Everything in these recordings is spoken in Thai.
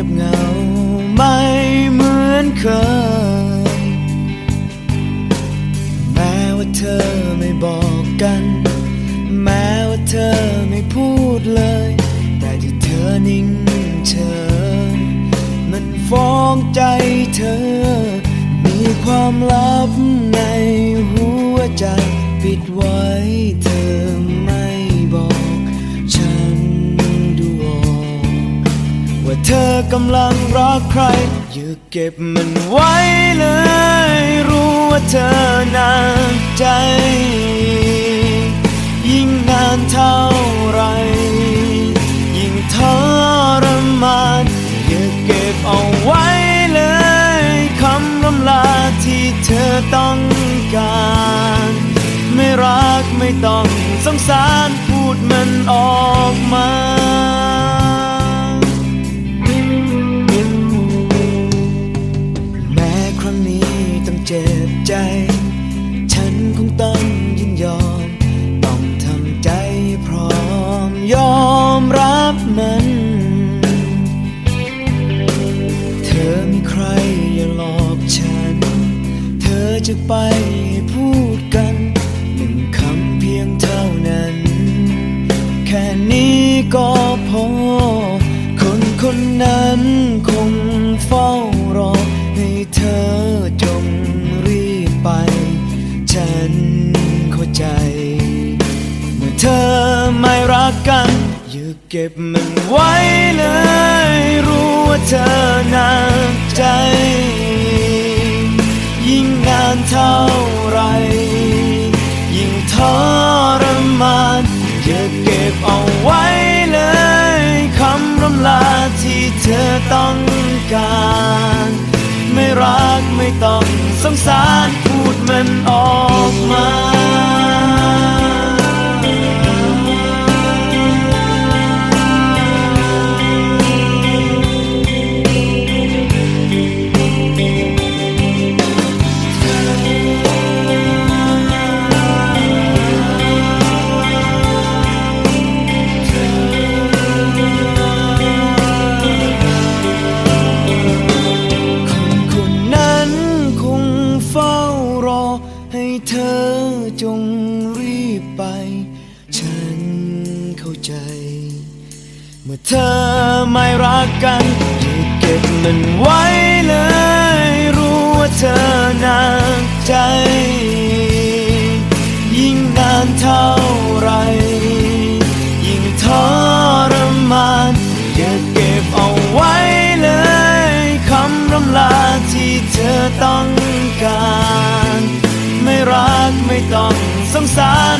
งียบเหงาไม่เหมือนเคย แม้ว่าเธอไม่บอกกัน แม้ว่าเธอไม่พูดเลย แต่ที่เธอนิ่งเฉยมันฟ้องใจเธอ มีความลับในหัวใจปิดไว้ ธอกำลังรักใคร อย่าเก็บมันไว้เลย รู้ว่าเธอหนักใจ ยิ่งนานเท่าไร ยิ่งทรมานอย่าเก็บเอาไว้เลยคำลำลาที่เธอต้องการ ไม่รักไม่ต้องสงสารพูดมันออกมา เจ็บใจ ฉันคงต้องยินยอม ต้องทำใจพร้อมยอมรับมัน เธอมีใครอย่าหลอกฉัน เธอจะไปพูดกันหนึ่งคำเพียงเท่านั้น แค่นี้ก็พอ คนคนนั้นคงเฝ้ารอให้เธอ เก็บมันไว้เลย รู้ว่าเธอหนักใจ ยิ่งนานเท่าไร ยิ่งทรมานอย่าเก็บเอาไว้เลยคำรำลาที่เธอต้องการ ไม่รักไม่ต้องสงสารพูดมันออก ใจ เมื่อเธอไม่รักกันอย่าเก็บมันไว้เลย รู้ว่าเธอหนักใจ ยิ่งนานเท่าไร ยิ่งทรมานอย่าเก็บเอาไว้เลยคำรำลาที่เธอต้องการ ไม่รักไม่ต้องสงสาร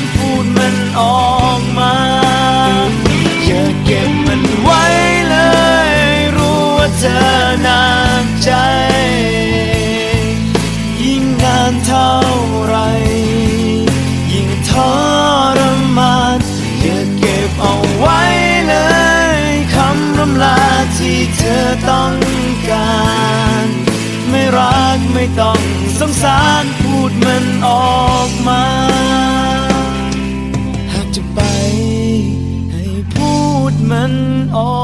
ไม่ต้องสงสารพูดมันออกมา หากจะไปให้พูดมันออก